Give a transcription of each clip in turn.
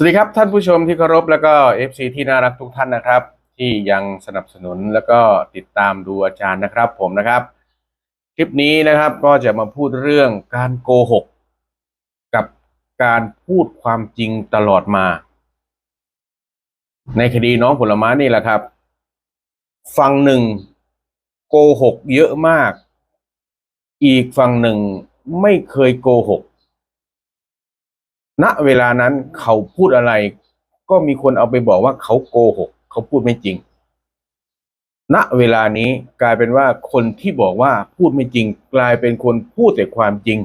สวัสดีครับท่านผู้ชมที่เคารพแล้วก็ FC ที่น่ารักทุกท่านนะครับ ที่ยังสนับสนุนแล้วก็ติดตามดูอาจารย์นะครับ ผมนะครับ คลิปนี้นะครับก็จะมาพูดเรื่องการโกหก กับการพูดความจริงตลอดมา ในคดีน้องผลไม้นี่แหละครับ ฝั่งหนึ่งโกหกเยอะมาก อีกฝั่งหนึ่งไม่เคยโกหก ณเวลานั้นเขาพูดอะไร ก็มีคนเอาไปบอกว่าเขาโกหก เขาพูดไม่จริง ณเวลานี้กลายเป็นว่าคนที่บอกว่าพูดไม่จริง กลายเป็นคนพูดแต่ความจริง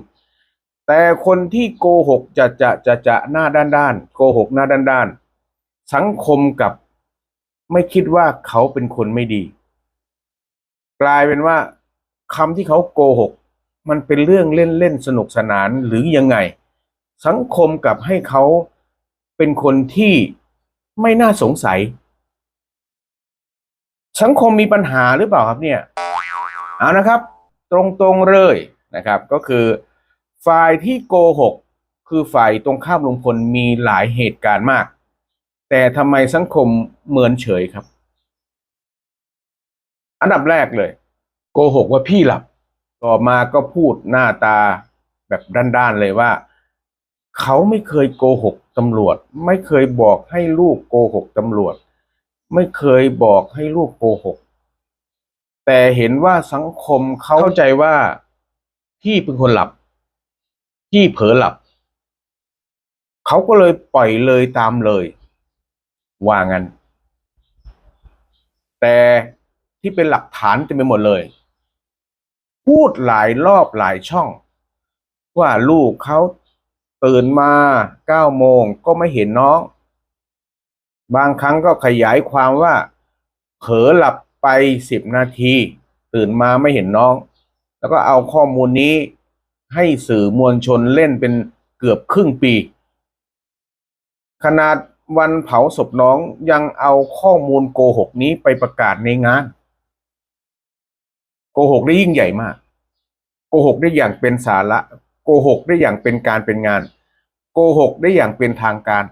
แต่คนที่โกหกจะจะจะจะหน้าด้านด้านโกหกหน้าด้านด้านสังคมกับไม่คิดว่าเขาเป็นคนไม่ดี กลายเป็นว่าคำที่เขาโกหก มันเป็นเรื่องเล่นเล่นสนุกสนานหรือยังไง สังคมกับให้เขาเป็นคนที่ไม่น่าสงสัย สังคมมีปัญหาหรือเปล่าครับเนี่ย เอานะครับ ตรงๆเลยนะครับ ก็คือฝ่ายที่โกหกคือฝ่ายตรงข้ามลุงพลมีหลายเหตุการณ์มาก แต่ทำไมสังคมเหมือนเฉยครับ อันดับแรกเลย โกหกว่าพี่หลับ ต่อมาก็พูดหน้าตาแบบด้านๆเลยว่า เขาไม่เคยโกหกตำรวจ ไม่เคยบอกให้ลูกโกหกตำรวจ ไม่เคยบอกให้ลูกโกหก แต่เห็นว่าสังคมเขาเข้าใจว่าพี่เป็นคนหลับพี่เผลอหลับ เขาก็เลยปล่อยเลยตามเลย ว่างั้น แต่ที่เป็นหลักฐานเต็มไปหมดเลย พูดหลายรอบหลายช่อง ว่าลูกเขา ตื่นมาเก้าโมงก็ไม่เห็นน้อง บางครั้งก็ขยายความว่าเผลอหลับไปสิบนาที ตื่นมาไม่เห็นน้อง แล้วก็เอาข้อมูลนี้ให้สื่อมวลชนเล่นเป็นเกือบครึ่งปี ขนาดวันเผาศพน้องยังเอาข้อมูลโกหกนี้ไปประกาศในงาน โกหกได้ยิ่งใหญ่มาก โกหกได้อย่างเป็นสาระ โกหกได้อย่างเป็นการเป็นงาน โกหกได้อย่างเป็นทางการ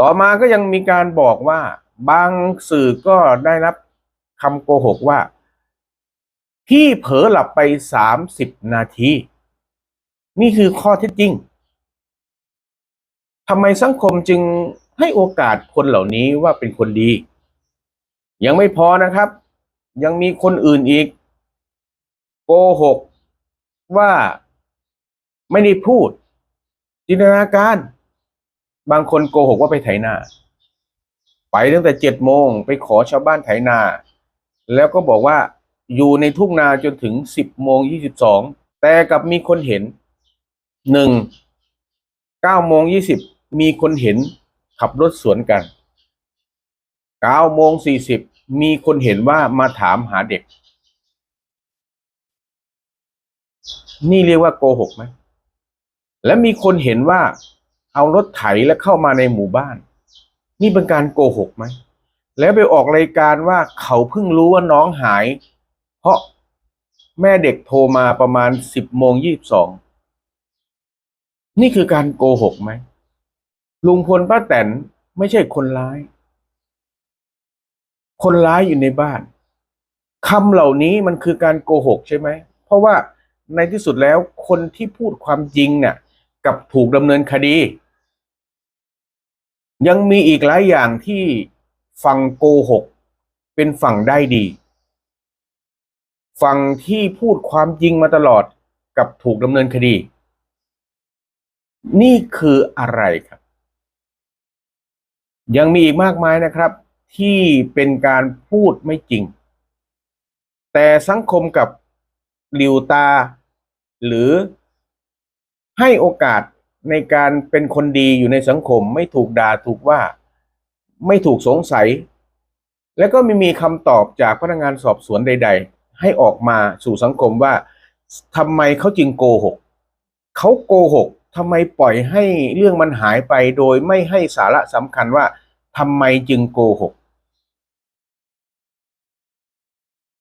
ต่อมาก็ยังมีการบอกว่าบางสื่อก็ได้รับคำโกหกว่า พี่เผลอหลับไปสามสิบนาที นี่คือข้อเท็จจริงทำไมสังคมจึงให้โอกาสคนเหล่านี้ว่าเป็นคนดี ยังไม่พอนะครับ ยังมีคนอื่นอีก โกหก ว่าไม่ได้พูด จินตนาการ บางคนโกหกว่าไปไถนา ไปตั้งแต่เจ็ดโมงไปขอชาวบ้านไถนา แล้วก็บอกว่าอยู่ในทุ่งนาจนถึงสิบโมงยี่สิบสองแต่กลับมีคนเห็นหนึ่งเก้าโมงยี่สิบมีคนเห็นขับรถสวนกันเก้าโมงสี่สิบมีคนเห็นว่ามาถามหาเด็ก นี่เรียกว่าโกหกไหมและมีคนเห็นว่าเอารถไถแล้วเข้ามาในหมู่บ้าน นี่เป็นการโกหกไหมแล้วไปออกรายการว่าเขาเพิ่งรู้ว่าน้องหาย เพราะแม่เด็กโทรมาประมาณสิบโมงยี่สิบสองนี่คือการโกหกไหมลุงพลป้าแตนไม่ใช่คนร้าย คนร้ายอยู่ในบ้านคำเหล่านี้มันคือการโกหกใช่ไหม เพราะว่า ในที่สุดแล้วคนที่พูดความจริงเนี่ยกับถูกดำเนินคดี ยังมีอีกหลายอย่างที่ฝั่งโกหก เป็นฝั่งได้ดีฝั่งที่พูดความจริงมาตลอดกับถูกดำเนินคดี นี่คืออะไรครับ ยังมีอีกมากมายนะครับ ที่เป็นการพูดไม่จริง แต่สังคมกับหลิวตา หรือให้โอกาสในการเป็นคนดีอยู่ในสังคม ไม่ถูกด่าถูกว่า ไม่ถูกสงสัย แล้วก็ไม่มีคำตอบจากพนักงานสอบสวนใด ๆ ให้ออกมาสู่สังคมว่าทำไมเขาจึงโกหกเขาโกหกทำไมปล่อยให้เรื่องมันหายไปโดยไม่ให้สาระสำคัญว่าทำไมจึงโกหก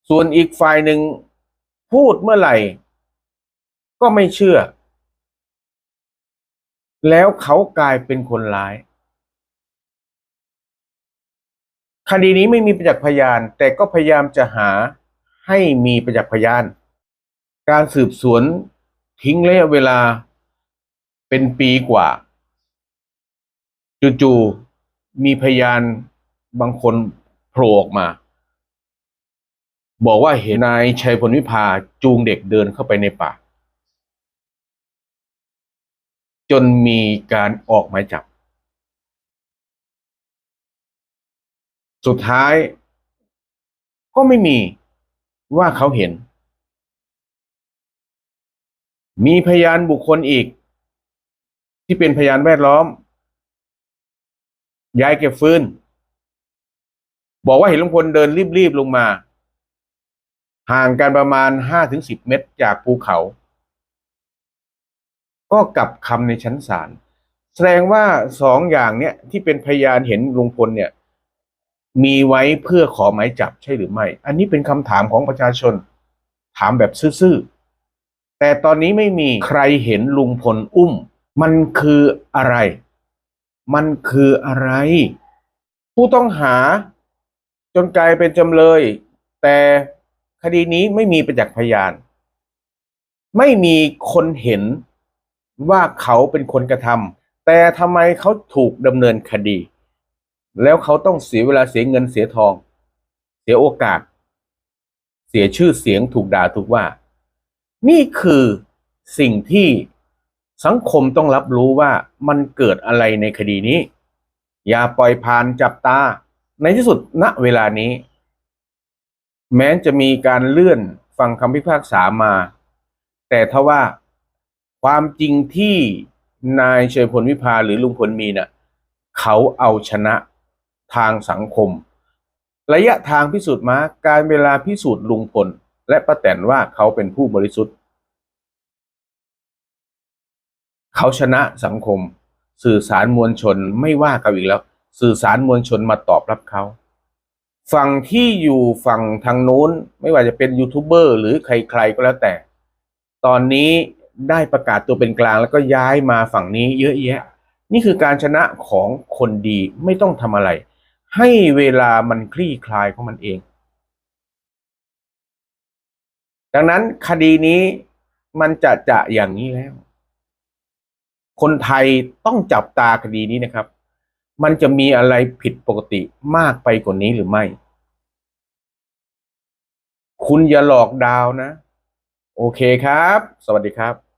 ส่วนอีกฝ่ายหนึ่งพูดเมื่อไหร่ ก็ไม่เชื่อ แล้วเขากลายเป็นคนร้าย คดีนี้ไม่มีประจักษ์พยาน แต่ก็พยายามจะหาให้มีประจักษ์พยาน การสืบสวนทิ้งระยะเวลาเป็นปีกว่า จู่ๆมีพยานบางคนโผล่ออกมา บอกว่าเห็นนายชัยพลวิภาจูงเด็กเดินเข้าไปในป่า จนมีการออกหมายจับ สุดท้าย ก็ไม่มีว่าเขาเห็น มีพยานบุคคลอีก ที่เป็นพยานแวดล้อม ยายเก็บฟืนบอกว่าเห็นลุงพลเดินรีบๆลงมา ห่างกันประมาณห้าถึงสิบเมตรจากภูเขา ก็กลับคำในชั้นศาลแสดงว่าสองอย่างเนี้ยที่เป็นพยานเห็นลุงพลเนี่ย มีไว้เพื่อขอหมายจับใช่หรือไม่ อันนี้เป็นคำถามของประชาชน ถามแบบซื่อๆแต่ตอนนี้ไม่มีใครเห็นลุงพลอุ้ม มันคืออะไร มันคืออะไร ผู้ต้องหา จนกลายเป็นจำเลย แต่คดีนี้ไม่มีประจักษ์พยาน ไม่มีคนเห็น ว่าเขาเป็นคนกระทำแต่ทำไมเขาถูกดำเนินคดี แล้วเขาต้องเสียเวลาเสียเงินเสียทอง เสียโอกาส เสียชื่อเสียงถูกด่าถูกว่า นี่คือสิ่งที่สังคมต้องรับรู้ว่ามันเกิดอะไรในคดีนี้ อย่าปล่อยผ่านจับตา ในที่สุดณเวลานี้ แม้จะมีการเลื่อนฟังคำพิพากษามา แต่ถ้าว่า ความจริงที่นายเชยพลวิภาหรือลุงพลมีน่ะเขาเอาชนะทางสังคม ระยะทางพิสูจน์มาการเวลาพิสูจน์ลุงพล และป้าแตนว่าเขาเป็นผู้บริสุทธิ์ เขาชนะสังคม สื่อสารมวลชนไม่ว่ากันอีกแล้ว สื่อสารมวลชนมาตอบรับเขาฝั่งที่อยู่ฝั่งทางนู้น ไม่ว่าจะเป็นยูทูบเบอร์หรือใครๆก็แล้วแต่ ตอนนี้ ได้ประกาศตัวเป็นกลางแล้วก็ย้ายมาฝั่งนี้เยอะแยะ นี่คือการชนะของคนดีไม่ต้องทำอะไร ให้เวลามันคลี่คลายของมันเอง ดังนั้นคดีนี้มันจะจะอย่างนี้แล้ว คนไทยต้องจับตาคดีนี้นะครับ มันจะมีอะไรผิดปกติมากไปกว่านี้หรือไม่ คุณอย่าหลอกดาวนะ โอเคครับ สวัสดีครับ